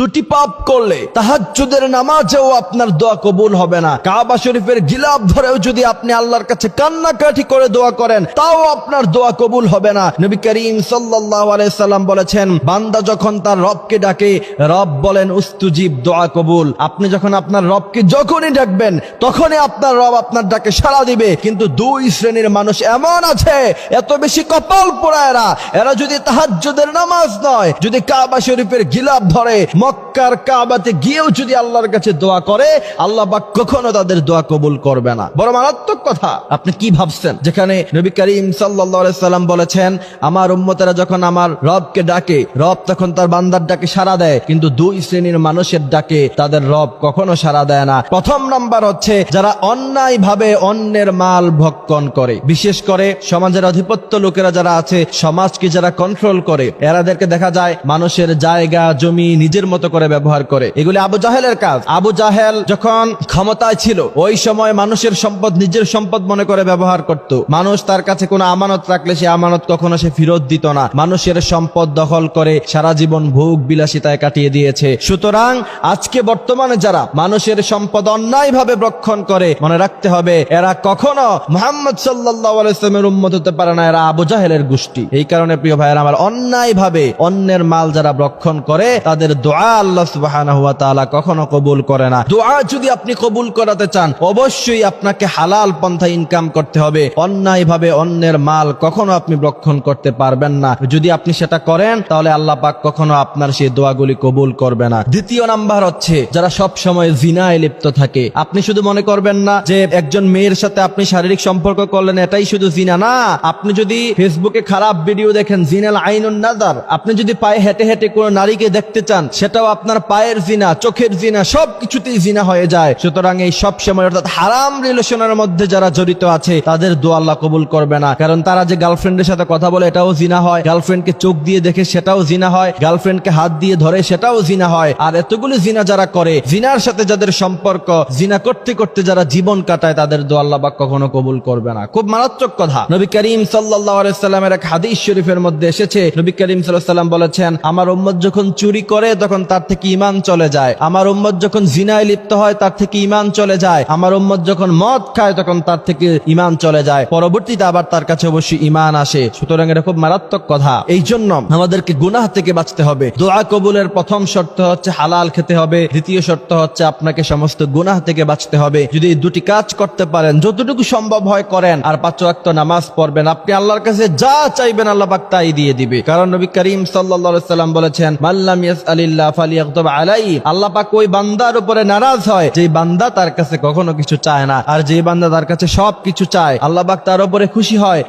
দুটি পাপ করলে তাহাজ্জুদের নামাজেও আপনার দোয়া কবুল হবে না। কাবা শরীফের গিলাপ ধরেও যদি আপনি আল্লাহর কাছে কান্নাকাটি করে দোয়া করেন, তাও আপনার দোয়া কবুল হবে না। নবী করিম সাল্লাম বলেছেন, বান্দা যখন তার রবকে ডাকে, রব বলেন, উস্তুজিব, দোয়া কবুল। আপনি যখন আপনার রবকে যখনই ডাকবেন, তখনই আপনার রব আপনার ডাকে সাড়া দিবে। কিন্তু দুই শ্রেণির মানুষ এমন আছে, এত বেশি কপাল পোড়া এরা। এরা যদি তাহাজ্জুদের নামাজ নয়, যদি কাবা শরীফের গিলাপ ধরে Rabb মক্কার কাবাতে গিয়েও যদি আল্লাহর কাছে দোয়া করে, আল্লাহ পাক কখনো তাদের দোয়া কবুল করবে না। বড় মারাত্মক কথা। আপনি কি ভাবছেন? যেখানে নবী করিম সাল্লাম বলেছেন, আমার উম্মতেরা যখন আমার রবকে ডাকে, রব তখন তার বান্দার ডাকে সাড়া দেয়। কিন্তু দুই শ্রেণির মানুষের ডাকে তাদের রব কখনো সাড়া দেয় না। প্রথম নাম্বার হচ্ছে, যারা অন্যায় ভাবে অন্যের মাল ভক্ষণ করে। বিশেষ করে সমাজের আধিপত্য লোকেরা যারা আছে, সমাজকে যারা কন্ট্রোল করে, এরাদেরকে দেখা যায়, মানুষের জায়গা, জমি নিজের মতো করে ব্যবহার করে। এগুলি আবু জাহেলের কাজ। আবু জাহেল যখন ক্ষমতায় ছিল, ওই সময় মানুষের সম্পদ নিজের সম্পদ মনে করে ব্যবহার করত। মানুষ তার কাছে কোনো আমানত রাখলে সে আমানত কখনো সে ফেরত দিত না। মানুষের সম্পদ দখল করে সারা জীবন ভোগ বিলাসিতায় কাটিয়ে দিয়েছে। সুতরাং আজকে বর্তমানে যারা মানুষের সম্পদ অন্যায় ভাবে রক্ষণ করে, মনে রাখতে হবে, এরা কখনো মোহাম্মদ সাল্লাহ আলাইসলামের উম্মত হতে পারে না, এরা আবু জাহেলের গোষ্ঠী। এই কারণে প্রিয় ভাইয়ের, আমার অন্যায় ভাবে অন্যের মাল যারা রক্ষণ করে, তাদের দোয়া আল্লাহ সুবাহ কখনো কবুল করে না। দোয়া যদি আপনি কবুল করাতে চান, অবশ্যই আপনাকে হালাল পন্থা ইনকাম করতে হবে। অন্যায় ভাবে অন্যের মাল কখনো আপনি রক্ষণ করতে পারবেন না। যদি আপনি সেটা করেন, তাহলে আল্লাহ পাক কখনো আপনার সেই দোয়াগুলি কবুল করবে না। দ্বিতীয় নাম্বার হচ্ছে, যারা সব সময় জিনায় লিপ্ত থাকে, আপনি শুধু মনে করবেন না যে একজন মেয়ের সাথে আপনি শারীরিক সম্পর্ক করলেন, এটাই শুধু জিনা না। আপনি যদি ফেসবুকে খারাপ ভিডিও দেখেন, জিনাল আইন নাজার, আপনি যদি পায়ে হেঁটে হেঁটে কোনো নারীকে দেখতে চান, সেটাও আপনার পায়ের জিনা, চোখের জিনা সব কিছুতেই জিনা হয়ে যায়। সুতরাং এই সব সময় অর্থাৎ হারাম রিলেশনের মধ্যে যারা জড়িত আছে, তাদের দোয়া আল্লাহ কবুল করবে না। কারণ তারা যে গার্লফ্রেন্ডের সাথে কথা বলে, এটাও জিনা হয়। গার্লফ্রেন্ডকে চোখ দিয়ে দেখে সেটাও জিনা হয়। গার্লফ্রেন্ডকে হাত দিয়ে ধরে, সেটাও জিনা হয়। আর এতগুলো জিনা যারা করে, জিনার সাথে যাদের সম্পর্ক, জিনা করতে করতে যারা জীবন কাটায়, তাদের দোয়া আল্লাহ পাক কখনো কবুল করবে না। খুব মারাত্মক কথা। নবী করিম সাল্লামের এক হাদিস শরীফের মধ্যে এসেছে। নবী করিম আলাইহি সাল্লাম বলেছেন, আমার উম্মত যখন চুরি করে, তখন তার থেকে ঈমান চলে যায়। আমার উম্মত যখন জিনায় লিপ্ত হয়, তার থেকে ঈমান চলে যায়। আমার উম্মত যখন মদ খায়, তখন তার থেকে ঈমান চলে যায়। পরবর্তীতে আবার তার কাছে অবশ্যই ঈমান আসে। সুতরাং এটা খুব মারাত্মক কথা। এই জন্য আমাদেরকে গুনাহ থেকে বাঁচতে হবে। দোয়া কবুলের প্রথম শর্ত হচ্ছে হালাল খেতে হবে। দ্বিতীয় শর্ত হচ্ছে আপনাকে সমস্ত গুনাহ থেকে বাঁচতে হবে। যদি দুটি কাজ করতে পারেন, যতটুকু সম্ভব হয় করেন। আর পাঁচ ওয়াক্ত নামাজ পড়বেন। আপনি আল্লাহর কাছে যা চাইবেন আল্লাহ তাই দিয়ে দিবে। কারণ নবী করিম সাল্লাম বলেছেন মাল্লাম ইয়াসআলিল্লাহ পাক ওই বান্দার উপরে নারাজ হয় যে বান্দা তার কাছে কখনো কিছু চায় না, আর যে বান্দা তার কাছে সব কিছু চায়, আল্লাহ পাক তার উপরে খুশি হয়।